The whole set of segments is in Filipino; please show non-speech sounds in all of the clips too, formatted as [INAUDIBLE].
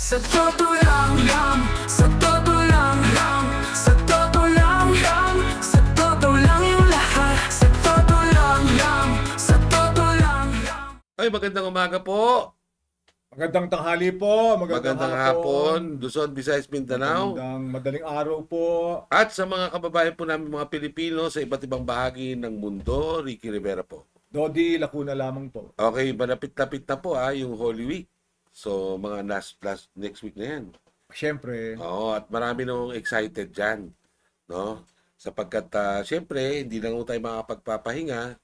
Sa totoo lang lang Sa totoo lang lang Sa totoo lang lang Sa totoo lang yung lahat Sa totoo lang lang Sa totoo lang lang Ay, magandang umaga po. Magandang tanghali po, magandang, Magandang hapon. Luzon, Visayas, Mindanao. Magandang madaling araw po. At sa mga kababayan po namin mga Pilipino sa iba't ibang bahagi ng mundo, Ricky Rivera po. Dodi, Lacuna lamang po. Okay, malapit-lapit na po ah, yung Holy Week. So, mga last, last next week na yan. Siyempre, Oo, at marami nung excited dyan. No? Sapagkat, uh, syempre, hindi lang tayo makapagpapahinga.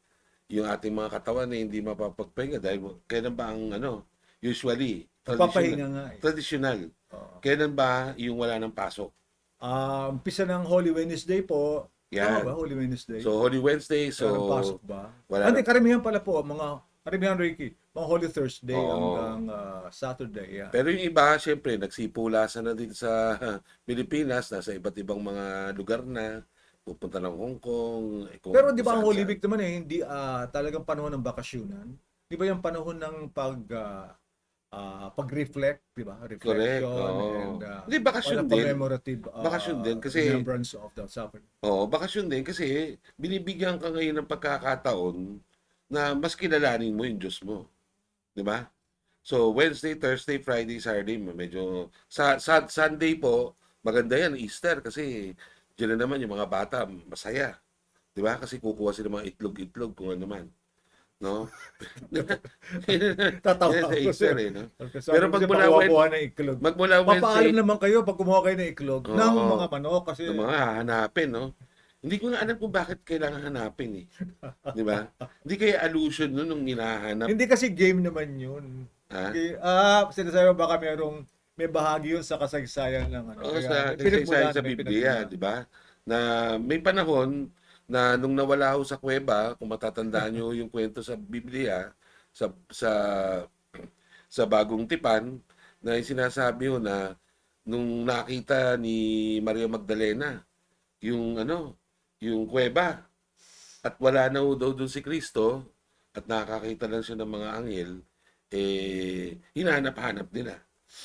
Yung ating mga katawan na hindi mapapagpahinga dahil kailan ba ang ano, usually, papahinga nga eh. traditional. Oo. Kailan ba yung wala ng pasok? Ah, umpisa ng Holy Wednesday po. Yan. Tama ba, Holy Wednesday? So, Holy Wednesday, so, so, pasok ba? wala Hindi, na- karamihan pala po, mga, karamihan Ricky, mga Holy Thursday Oo. hanggang ah, Saturday. Yan. pero yung iba, syempre, nagsipulasan na dito sa [LAUGHS] Pilipinas, nasa iba't ibang mga lugar na, pupunta ng Hong Kong. eh, kung Pero di ba ang saan-saan. Holy Week naman eh, hindi ah, talagang panahon ng bakasyunan? Di ba yung panahon ng pag ah, ah, pag-reflect, di ba? Reflection Correct, oo. and ah, Hindi, bakasyon din. commemorative ah, Bakasyon din kasi- remembrance of the suffering. Oo, bakasyon din kasi binibigyan ka ngayon ng pagkakataon na mas kilalanin mo yung Diyos mo. Di ba? So, Wednesday, Thursday, Friday, Saturday, medyo... Sa, sa Sunday po, maganda yan, Easter, kasi dyan na naman yung mga bata, masaya. Di ba? Kasi kukuha sila mga itlog-itlog kung ano man. No? [LAUGHS] Tatawa ako, Easter eh, no? Pero pag ko, mula pakuha Wed- ng iklog. Magmula Papaalam Wednesday, naman kayo pag kumuha kayo ng iklog Oo. ng mga manok kasi ng mga hahanapin, no? Hindi ko nga alam kung bakit kailangan hanapin eh. Di ba? Hindi kaya allusion nun nung hinahanap. hindi kasi game naman yun. Ha? Okay, ah, sinasabi mo baka merong may bahagi yun sa kasaysayan ng ano. Oo, sa, pinagmulan, sa Biblia, di ba? Na may panahon na nung nawala ho sa kuweba, kung matatandaan nyo yung kwento sa Biblia, sa sa sa bagong tipan, na yung sinasabi ho na nung nakita ni Maria Magdalena yung ano, yung kuweba at wala na ho daw doon si Kristo at nakakita lang siya ng mga anghel, eh, hinahanap-hanap nila.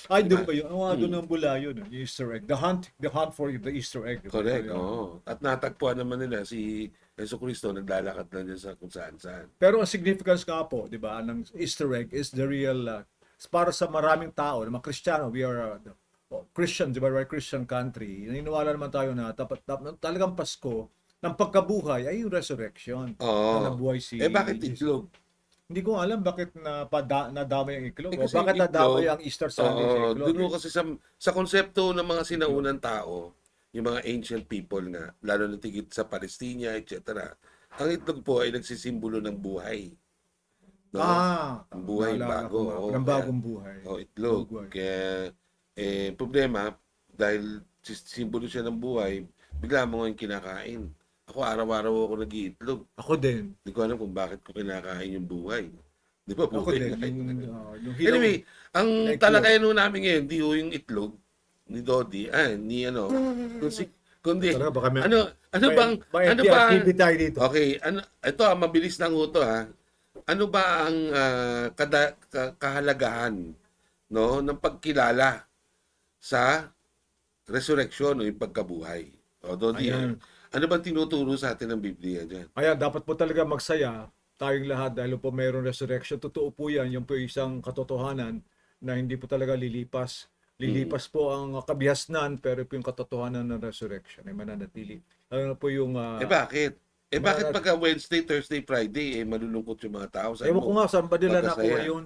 Ay, Diba? doon ba yun? Ang mga doon ang bula yun, yung Easter egg. The hunt, the hunt for the Easter egg. Diba? Correct, oo. At natagpuan naman nila si Yeso Cristo naglalakad lang dyan sa kung saan saan. Pero ang significance nga po, di ba, ng Easter egg is the real, uh, para sa maraming tao, ng mga Kristiyano, we are uh, oh, Christian, di ba, we're a Christian country. Naniniwala naman tayo na tapat, tap- talagang Pasko ng pagkabuhay ay yung resurrection. Oo. Na nabuhay si Eh bakit Jesus. itlog? Hindi ko alam bakit na pada, nadamay ang iklog. Eh, o kasi bakit yung nadamay itlog, ang Easter Sunday sa Oo, iklog. doon ho kasi sa, sa konsepto ng mga sinaunang tao, yung mga ancient people nga, lalo na tigit sa Palestina, etc. Ang itlog po ay nagsisimbolo ng buhay. No? Ah, Ang buhay naalala bago, ko nga, oo, ng kaya- bagong buhay. O itlog. Buhay. Kaya, eh, problema, dahil sis- simbolo siya ng buhay, bigla mo ngayon kinakain. Ako araw-araw ako nag-iitlog. Ako din. Hindi ko alam kung bakit ko kinakain yung buhay. Di ba Ako din. Yung, yun? uh, yung hilaw- Anyway, ang Itlog. talakayan nun namin ngayon, di ho yung itlog ni Dodi, ah, ni ano, kundi, kundi Talaga, baka may- ano, ano may- bang, may ano ba, tayo dito. okay, ano, ito ah, mabilis lang ho to ha. Ano ba ang ah, kada, ka- kahalagahan, no, ng pagkilala sa resurrection o yung pagkabuhay? O, Dodi, Ayan. Ano bang tinuturo sa atin ng Biblia dyan? Kaya dapat po talaga magsaya tayong lahat dahil po mayroong resurrection. Totoo po yan. Yung po isang katotohanan na hindi po talaga lilipas. Lilipas po ang kabihasnan pero po yung katotohanan ng resurrection ay mananatili. Na po yung... ah, eh bakit? Eh bakit pagka Wednesday, Thursday, Friday, eh malulungkot yung mga tao? Ewan ko nga saan ba nila nakuha yun.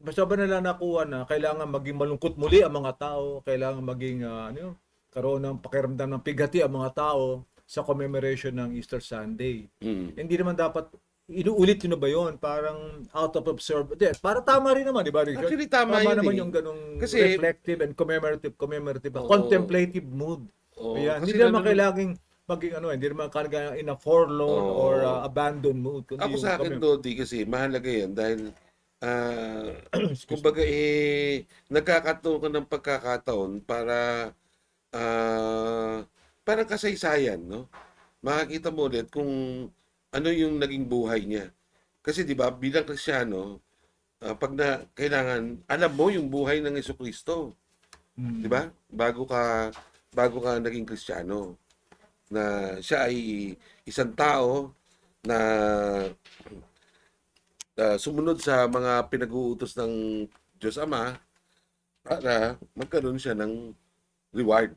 Basta ba nila nakuha na kailangan maging malungkot muli ang mga tao, kailangan maging ah, ano yun, karoon ng pakiramdam ng pigati ang mga tao sa commemoration ng Easter Sunday. Mm. Hindi naman dapat inuulit yun na ba yun? Parang out of observe. Para tama rin naman, di ba? Richard? Actually, tama yun naman eh. yung ganong Kasi- reflective and commemorative, commemorative, Oo. contemplative mood. Oo, Ayan, hindi naman ganun- kailangang maging ano, hindi naman kailangan in a forlorn Oo. or uh, abandoned mood. kundi Ako sa akin, Dodi, kasi mahalaga yan dahil ah kumbaga eh, nagkakataon ka ng pagkakataon para ah parang kasaysayan, no? Makakita mo ulit kung ano yung naging buhay niya. Kasi 'di ba, bilang Kristiyano, ah, pag na kailangan alam mo yung buhay ng Kristo. Mm. 'Di ba? Bago ka bago ka naging Kristiyano na siya ay isang tao na ah, sumunod sa mga pinag-uutos ng Diyos Ama para magkaroon siya ng reward.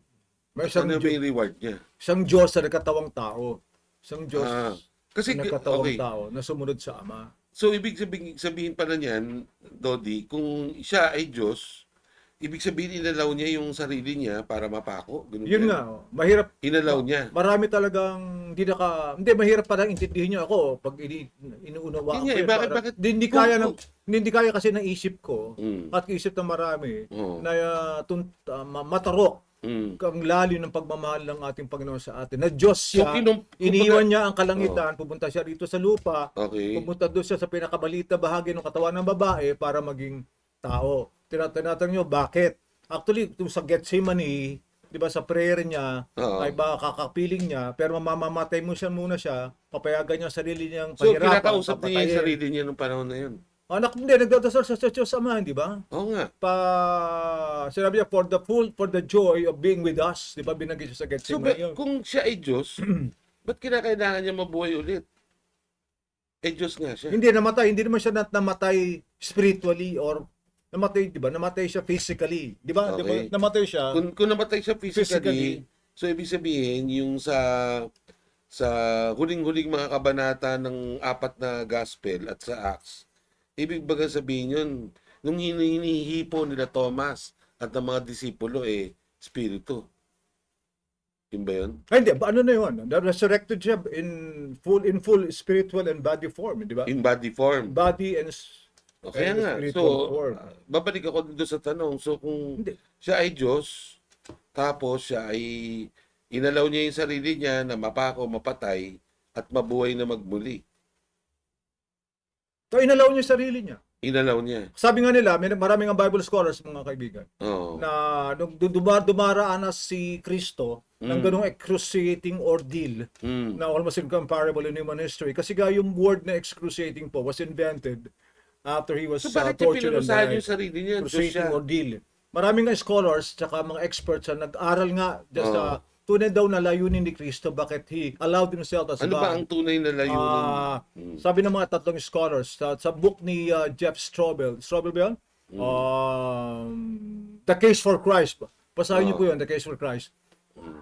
May isang, Ano yung reward niya? isang Diyos na nagkatawang tao. Isang Diyos Ah, kasi na nagkatawang okay. tao na sumunod sa Ama. So ibig sabihin, sabihin pala niyan, Dodi, kung siya ay Diyos, ibig sabihin inalaw niya yung sarili niya para mapako. Ganun Yun yan. nga, oh, mahirap Inalaw niya. marami talagang hindi naka hindi mahirap pa intindihin niyo ako pag ini, nga, ko. eh, eh, bakit- para- bakit- Hindi, kaya ng hindi, kaya kasi ng isip ko Mm. at isip ng marami Oo. na uh, tun- uh, ma- matarok Mm. ang lalim ng pagmamahal ng ating Panginoon sa atin. Na Diyos So, siya, kinum- iniwan niya ang kalangitan, pupunta siya dito sa lupa, Okay. pupunta doon siya sa pinakabalita bahagi ng katawan ng babae para maging tao. Tinatanong niyo, bakit? Actually, sa Gethsemane, di ba sa prayer niya, Oo. ay ba kakapiling niya, pero mamamatay mo siya muna siya, papayagan niya sarili niyang So, pahirapan, kinakausap niya yung sarili niya nung panahon na yun. Anak, hindi, nagdadasal sa sa Diyos Ama, di ba? Oo nga. Pa, sinabi niya, for the full, for the joy of being with us, di ba, binanggit siya sa So, Gethsemane ba- kung siya ay Diyos, [CLEARS THROAT] ba't kinakailangan niya mabuhay ulit? Eh, Diyos nga siya. Hindi namatay, hindi naman siya nat- namatay spiritually or namatay, 'di ba? Namatay siya physically, 'di ba? 'Di ba? Okay. Namatay siya. Kung, kung namatay siya physically, Physically. so ibig sabihin, yung sa sa huling-huling mga kabanata ng apat na gospel at sa Acts, ibig baga sabihin yun, nung hini- hinihipo nila Thomas at ng mga disipulo, eh, spirito. Yun ba yun? Ay, hindi, ano na 'yon? The resurrected siya in full in full spiritual and body form, 'di ba? In body form. Body and s- O kaya and nga. So, form. uh, babalik ako dito sa tanong. So, kung Hindi. siya ay Diyos, tapos siya ay inalaw niya yung sarili niya na mapako, mapatay, at mabuhay na magmuli. So, inalaw niya yung sarili niya. Inalaw niya. Sabi nga nila, may maraming ang Bible scholars, mga kaibigan, Oo. na nung du- duma, dumaraan na si Kristo ng Mm. ganung excruciating ordeal Mm. na almost incomparable in human history. Kasi nga yung word na excruciating po was invented after he was So, uh, bakit niya tortured and pinurusahan died. yung sarili niya? Diyos ordeal. Maraming nga scholars tsaka mga experts na nag-aral nga just uh, tunay daw na layunin ni Kristo bakit he allowed himself as Ano ba ang tunay na layunin? Ah, Mm. sabi ng mga tatlong scholars sa, sa book ni uh, Jeff Strobel, Strobel ba yun? Mm. Um, The Case for Christ. Basahin niyo po yun, The Case for Christ.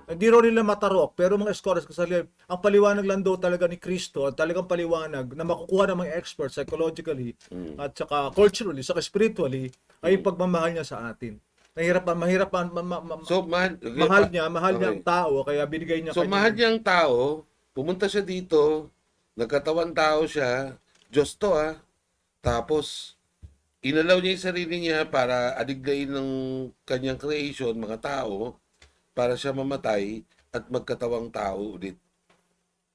Hindi raw nila matarok, pero mga scholars kasali, ang paliwanag lang daw talaga ni Kristo, at talagang paliwanag na makukuha ng mga experts psychologically at saka culturally, saka spiritually, ay yung pagmamahal niya sa atin. Mahirap pa, mahirap pa, ma- ma- ma- So, mahal, mahal niya, mahal niya Okay. ang tao, kaya binigay niya So, kanya- mahal niya ang tao, pumunta siya dito, nagkatawan tao siya, Diyos to ah. Tapos, inalaw niya yung sarili niya para adiglayin ng kanyang creation, mga tao, para siya mamatay at magkatawang tao ulit.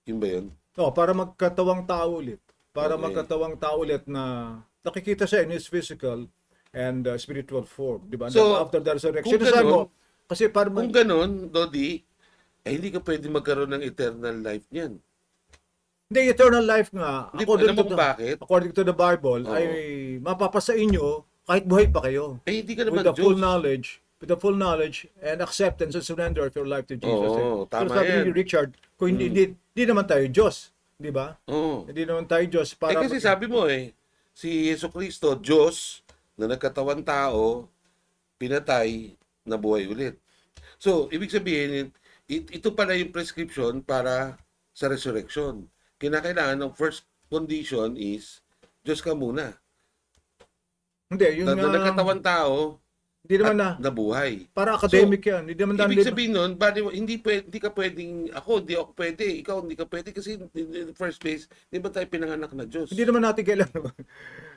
Yun ba yun? Oh, para magkatawang tao ulit. Para Okay. magkatawang tao ulit na nakikita siya in his physical and uh, spiritual form, di ba? So, Then after the resurrection, kung sabi mo, ganun- kasi para Kung mag- ganun, Dodi, eh hindi ka pwede magkaroon ng eternal life niyan. hindi eternal life nga, Hindi, according alam to the, bakit? according to the Bible, Oo. ay mapapasa inyo kahit buhay pa kayo. Eh hindi ka naman With the full Diyos. knowledge, with the full knowledge and acceptance and surrender of your life to Jesus. Oo, eh. tama Pero sabi yan. ni Richard, kung hindi, Mm. hindi, hindi naman tayo Diyos, di ba? Oo. Hindi naman tayo Diyos Eh para kasi sabi mo eh, si Yeso Kristo, Diyos, na nagkatawan tao, pinatay, nabuhay ulit. So, ibig sabihin, it- ito pala yung prescription para sa resurrection. Kinakailangan ng first condition is, Diyos ka muna. hindi, yung Na, na nagkatawan tao, hindi naman na nabuhay. Para academic yan. Hindi naman Ibig dahil- sabihin nun, bali, hindi, pwede, hindi ka pwedeng, ako, hindi ako pwede, ikaw, hindi ka pwede, kasi in the first place, di ba tayo pinanganak na Diyos? hindi naman natin kailangan.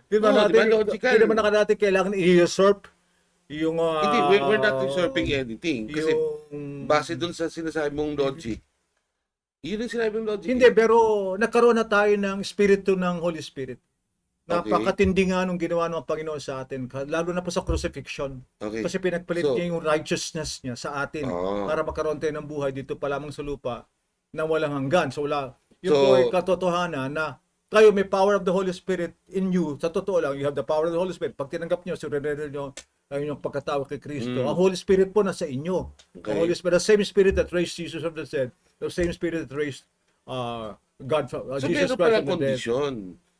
Hindi naman Oo, natin, di ba, logical. hindi naman natin kailangan i-usurp yung uh, Hindi, we're, we're not usurping anything. Kasi yung- base dun sa sinasabi mong logic, yun ang sinabi mong logic. Hindi, eh. pero nagkaroon na tayo ng spirito ng Holy Spirit. Okay. Napakatindi nga nung ginawa ng Panginoon sa atin, lalo na po sa crucifixion. Okay. Kasi pinagpalit So- niya yung righteousness niya sa atin Oo. para magkaroon tayo ng buhay dito pa lamang sa lupa na walang hanggan. So wala, yun So- po ay katotohanan na kayo may power of the Holy Spirit in you. Sa totoo lang, you have the power of the Holy Spirit. Pag tinanggap niyo, surrender niyo ang inyong pagkatao kay Kristo. Mm. Ang Holy Spirit po nasa inyo. Okay. The Holy Spirit, the same Spirit that raised Jesus from the dead, the same Spirit that raised uh, God from uh, So Jesus Christ from the dead. kondisyon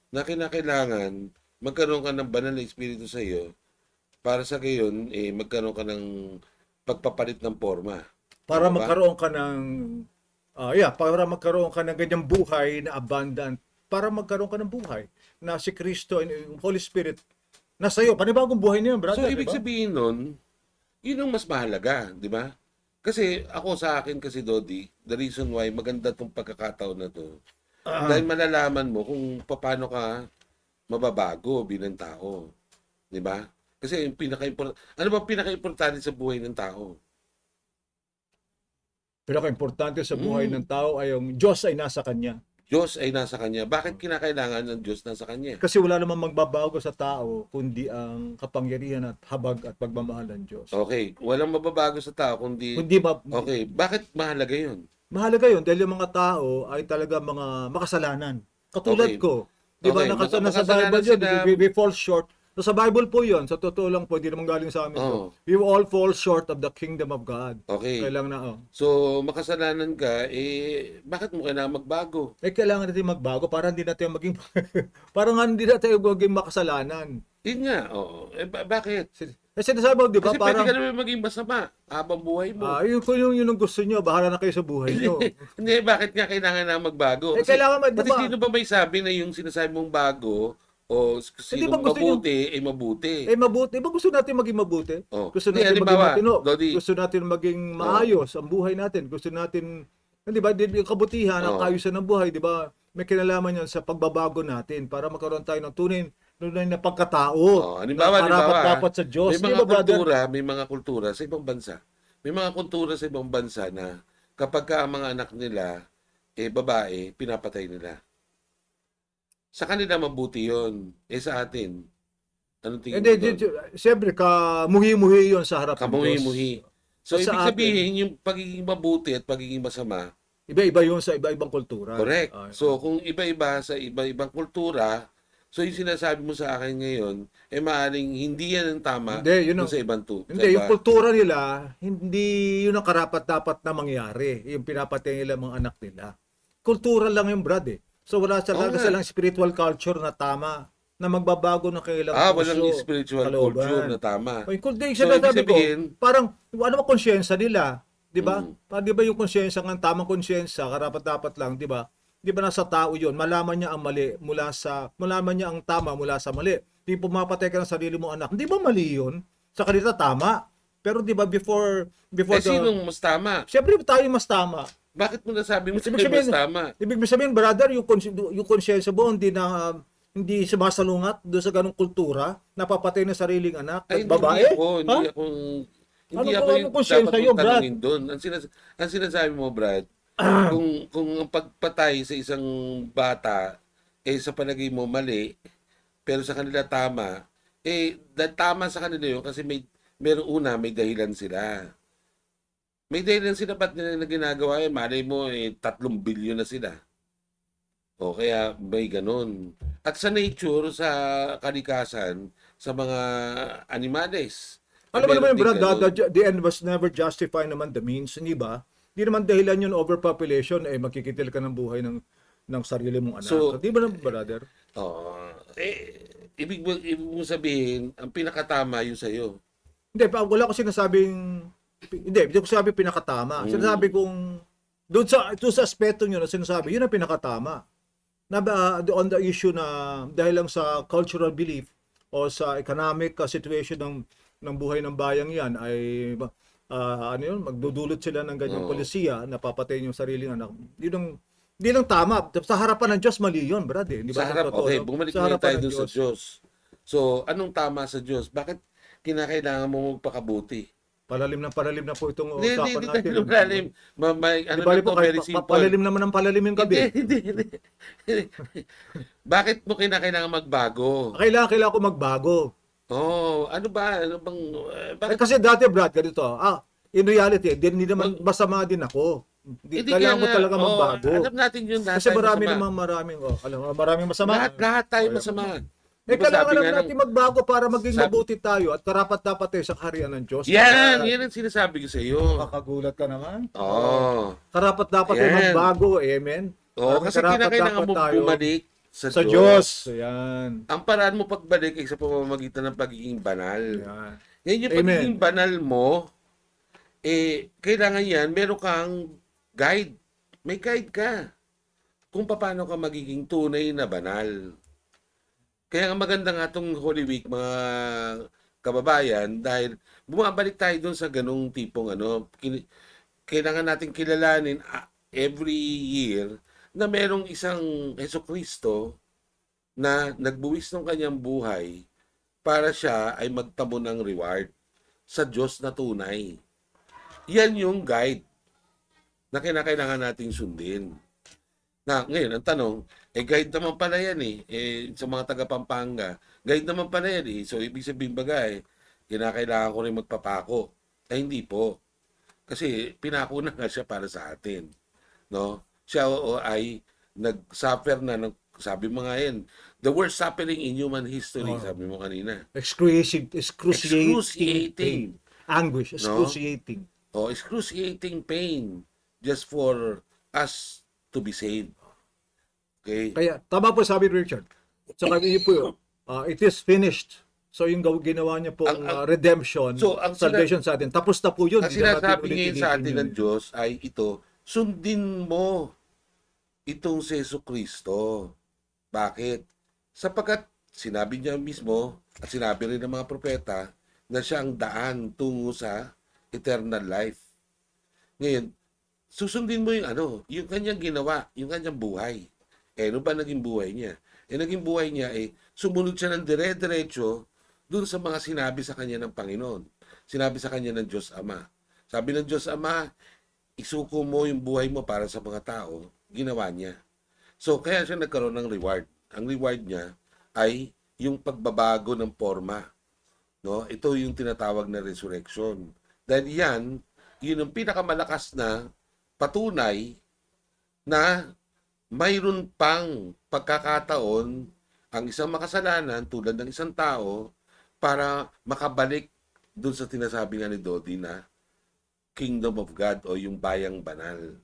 na kinakailangan magkaroon ka ng banal na espiritu sa iyo para sa gayon eh magkaroon ka ng pagpapalit ng forma. Para Tama ba? magkaroon ka ng ah yeah, para magkaroon ka ng ganyang buhay na abundant, para magkaroon ka ng buhay na si Kristo and yung Holy Spirit nasa iyo. Panibagong buhay niyo, brother. So ibig di ba? sabihin nun, yun ang mas mahalaga, di ba? Kasi ako sa akin kasi Dodi, the reason why maganda tong pagkakataon na to, Ah. dahil malalaman mo kung paano ka mababago bilang tao. Di ba? Kasi yung pinaka ano ba pinaka-importante sa buhay ng tao? Pinaka-importante sa buhay Mm. ng tao ay yung Diyos ay nasa kanya. Diyos ay nasa kanya. Bakit kinakailangan ng Diyos nasa kanya? Kasi wala namang magbabago sa tao kundi ang kapangyarihan at habag at pagmamahal ng Diyos. Okay, walang mababago sa tao kundi Kundi ma- Okay, bakit mahalaga 'yun? mahalaga yun dahil yung mga tao ay talaga mga makasalanan. Katulad Okay. ko. Di ba Okay, nakasa maka- nasa makasalanan Bible yun, sila- we, we fall short. So, sa Bible po yun, sa totoo lang po, hindi naman galing sa amin. Oo. We all fall short of the kingdom of God. Okay. Kailangan na, oh. So, makasalanan ka, eh, bakit mo kailangan magbago? Eh, kailangan natin magbago para hindi natin maging, [LAUGHS] para nga hindi natin maging makasalanan. Yun nga, oo. Eh, ba- bakit? Eh, sinasabi mo, di ba, Kasi parang, pwede ka naman maging masama habang buhay mo. ah, yun, kung yun, yun ang gusto nyo, bahala na kayo sa buhay nyo. [LAUGHS] Hindi, bakit nga kailangan na magbago? Eh, kailangan ma- di Pati ba- sino ba may sabi na yung sinasabi mong bago o sino ba gusto nyo- mabuti, eh mabuti? eh, mabuti. Di ba gusto natin maging mabuti? Oh. Gusto Hindi, natin maging halimbawa, matino. Dodi. Gusto natin maging maayos ang buhay natin. Gusto natin, di ba, di- yung kabutihan, ang Oh. kaayusan ng buhay, di ba, may kinalaman yan sa pagbabago natin para magkaroon tayo ng tunay, tunay na pagkatao. Oh, halimbawa, na halimbawa, karapat dapat sa Diyos. May Di mga ba, brother? kultura, may mga kultura sa ibang bansa. May mga kultura sa ibang bansa na kapag ka ang mga anak nila eh babae, pinapatay nila. Sa kanila mabuti 'yon. Eh sa atin, anong tingin Hindi, mo doon? siyempre, kamuhi-muhi yun sa harap ng Diyos. Kamuhi-muhi. So, Sa ibig atin. sabihin, yung pagiging mabuti at pagiging masama, Iba-iba yun sa iba-ibang kultura. correct. Ah, So, kung iba-iba sa iba-ibang kultura, so yung sinasabi mo sa akin ngayon, eh maaaring hindi yan ang tama Hindi, yun dun ang- sa ibang tu. Hindi, sa yung iba. kultura nila, hindi yun ang karapat-dapat na mangyari. Yung pinapatay nila mga anak nila. Kultura lang yung brad eh. So wala talaga nga. silang spiritual culture na tama na magbabago ng kailang Ah, puso, walang spiritual kalooban. culture na tama. O, yung kultura, So, so, ibig sabi ko, sabihin- parang ano ba konsyensya nila? Di ba? Mm. Pa, di ba yung konsyensya ng tamang konsyensya, karapat-dapat lang, di ba? Di ba nasa tao yun? Malaman niya ang mali mula sa, malaman niya ang tama mula sa mali. Di pumapatay ka ng sarili mo anak. Di ba mali yun? Sa kanila tama. Pero di ba before, before Eh, sinong mas tama? Siyempre tayo mas tama. Bakit mo nasabi mo Ibig sa'yo sabihin- tama? Ibig sabihin, brother, yung, kons- yung konsyensya mo, hindi na, hindi sumasalungat doon sa ganong kultura, napapatay ng sariling anak, Ay, at babae. Hindi ako, hindi Ha? ako, hindi Ano ako yung ano konsyensya dapat Brad? tanungin doon. Ang, sinas- ang sinasabi mo, Brad, [CLEARS THROAT] kung, kung ang pagpatay sa isang bata, eh sa palagay mo mali, pero sa kanila tama, eh tama sa kanila yun kasi may, meron una, may dahilan sila. May dahilan sila ba't nila na ginagawa yun? Malay mo, eh, tatlong bilyon na sila. O kaya may ganun. At sa nature, sa kalikasan, sa mga animales. Alam mo naman, Brad, the, the end was never justify naman the means, hindi ba? Hindi naman dahilan yun overpopulation, eh makikitil ka ng buhay ng ng sarili mong anak. So- Di ba na, brother? Oo. Eh, ibig mo, ibig mo sabihin, ang pinakatama yung sa'yo. Hindi, pa, wala ko sinasabing, hindi, hindi ko sabi pinakatama. Mm. Sinasabi kong, doon sa, doon sa aspeto nyo na sinasabi, yun ang pinakatama. Na, ba, on the issue na, dahil lang sa cultural belief o sa economic uh, situation ng ng buhay ng bayang yan ay ah, ano yun, magdudulot sila ng ganyang Oo. polisiya na papatayin yung sariling anak. Yun ang, di lang tama. Sa harapan ng Diyos, mali yun, brad. Eh. Di ba? sa harap, Totoo, okay, bumalik Sa tayo dun sa Diyos. So, anong tama sa Diyos? Bakit kinakailangan mo magpakabuti? Palalim na palalim na po itong Hindi, hindi, usapan hindi natin. tayo lumalalim. Ma- may- ano Di na to, po, kahit very pa- simple. pa- palalim naman ng palalim yung Hindi, gabi. hindi, hindi. [LAUGHS] Bakit mo kinakailangan magbago? Kailangan, kailangan ko magbago. Oh, ano ba? Ano bang, eh, Eh, bakit? kasi dati, Brad, ganito. Ah, in reality, din, hindi naman masama din ako. Di, Hindi kailangan ko kaya talaga oh, magbago. Alam natin yun. Lahat kasi tayo marami masama. naman maraming, oh, alam mo, maraming masama. Lahat, lahat tayo masama. Eh, Di ba kailangan lang nga ng- natin magbago para maging Sabi- mabuti tayo at karapat-dapat tayo sa kaharian ng Diyos. Yan, Kaya, yan ang sinasabi ko sa iyo. Kakagulat ka naman. Oo. Karapat-dapat tayo Yan. magbago. Amen. Oo, Parang kasi kinakailangan mo tayo bumalik sa, Sa Diyos. Diyos. Yan. Ang paraan mo pagbalik ay sa pamamagitan ng pagiging banal. Yan. Ngayon yung Amen. pagiging banal mo, eh, kailangan yan, meron kang guide. May guide ka. Kung paano ka magiging tunay na banal. Kaya nga maganda nga itong Holy Week, mga kababayan, dahil bumabalik tayo dun sa ganung tipong ano, kailangan natin kilalanin ah, every year na merong isang Heso Kristo na nagbuwis ng kanyang buhay para siya ay magtamo ng reward sa Diyos na tunay. Yan yung guide na kinakailangan nating sundin. Na ngayon, ang tanong, eh guide naman pala yan eh. eh sa mga taga Pampanga, guide naman pala yan eh. So, ibig sabihin baga eh, kinakailangan ko rin magpapako. Ay, hindi po. Kasi pinako na nga siya para sa atin. No? Siya o, ay nag-suffer na, ng, sabi mo nga yan, the worst suffering in human history, Oh. sabi mo kanina. Excruciating, excruciating, Excruciating. Anguish, excruciating. O, excruciating pain just for us to be saved. Okay? Kaya, tama po sabi Richard. Saka yun po. [COUGHS] Uh, it is finished. So yung ginawa niya po Ang- ang- redemption, So, ang salvation sa atin. Tapos na po yun. Ang sinasabi ngayon sa atin ng. Diyos ay ito, sundin mo itong si Yesu Kristo. Bakit? Sapagkat sinabi niya mismo at sinabi rin ng mga propeta na siya ang daan tungo sa eternal life. Ngayon, susundin mo yung ano, yung kanyang ginawa, yung kanyang buhay. Eh, ano ba naging buhay niya? Eh, naging buhay niya, eh, sumunod siya ng dire-diretso dun sa mga sinabi sa kanya ng Panginoon. Sinabi sa kanya ng Diyos Ama. Sabi ng Diyos Ama, isuko mo yung buhay mo para sa mga tao. Ginawa niya. So, kaya siya nagkaroon ng reward. Ang reward niya ay yung pagbabago ng forma. No? Ito yung tinatawag na resurrection. Dahil yan, yun ang pinakamalakas na patunay na mayroon pang pagkakataon ang isang makasalanan tulad ng isang tao para makabalik dun sa tinasabi nga ni Dodi na Kingdom of God o yung bayang banal.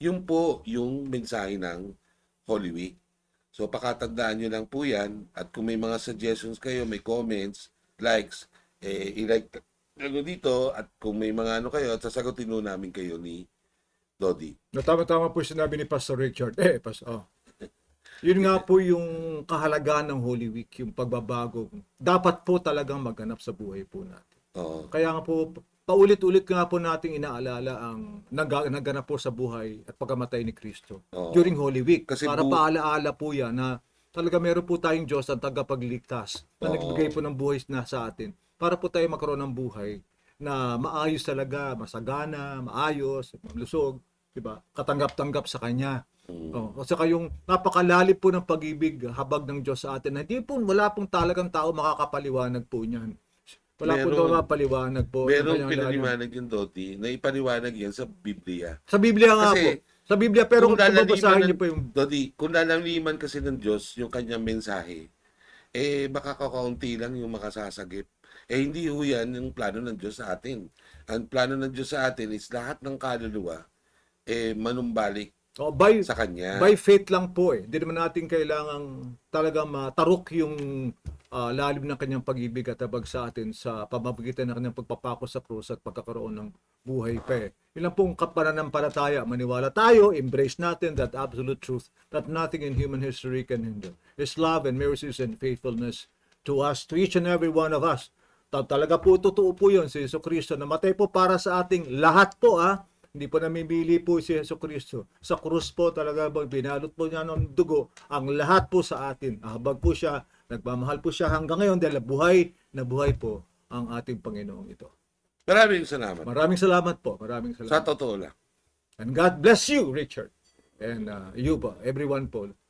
Yun po yung mensahe ng Holy Week. So pakatandaan nyo lang po yan at kung may mga suggestions kayo, may comments, likes, eh, i-like dito at kung may mga ano kayo, sasagutin nun namin kayo ni Dodi. Na tama-tama po sinabi ni Pastor Richard. Eh, Pastor, oh. Yun nga po yung kahalagaan ng Holy Week, yung pagbabago. Dapat po talagang maganap sa buhay po natin. Oo. Kaya nga po, paulit-ulit nga po nating inaalala ang nag- naganap po sa buhay at pagkamatay ni Kristo Oo. during Holy Week. Kasi para bu- paalaala po yan na talaga meron po tayong Diyos ang tagapagligtas na Oo. nagbigay po ng buhay na sa atin para po tayo magkaroon ng buhay na maayos talaga, masagana, maayos, malusog, di ba? Katanggap-tanggap sa Kanya. Mm. Oh, at saka yung napakalalim po ng pag-ibig, habag ng Diyos sa atin, hindi po, wala pong talagang tao makakapaliwanag po niyan. Wala po Meron. daw makapaliwanag po. ng Merong pinaliwanag yung Dodi na ipaliwanag yan sa Biblia. Sa Biblia nga Kasi, po. Sa Biblia, pero kung lalaliman babasahin niyo po yung... Dodi, kung lalaliman kasi ng Diyos yung kanyang mensahe, eh baka kakaunti lang yung makasasagip. Eh hindi ho yan yung plano ng Diyos sa atin. Ang plano ng Diyos sa atin is lahat ng kaluluwa eh manumbalik Oh, by, sa Kanya. by faith lang po eh. Hindi naman natin kailangang talagang matarok yung ah, lalim ng kanyang pag-ibig at habag sa atin sa pamamagitan ng kanyang pagpapako sa krus at pagkakaroon ng buhay pa eh. Yun lang pong kapananampalataya. Maniwala tayo, embrace natin that absolute truth that nothing in human history can hinder. His love and mercies and faithfulness to us, to each and every one of us. Ta- Talaga po, totoo po yun si Yeso Cristo. Namatay po para sa ating lahat po ah. Hindi po namimili po si Yeso Cristo. Sa krus po talaga po, binalot po niya ng dugo ang lahat po sa atin. Habag po siya, nagmamahal po siya hanggang ngayon dahil buhay na buhay po ang ating Panginoong ito. Maraming salamat. Maraming salamat po. Maraming Sa salamat. totoo lang. And God bless you, Richard. And uh, you po, everyone po.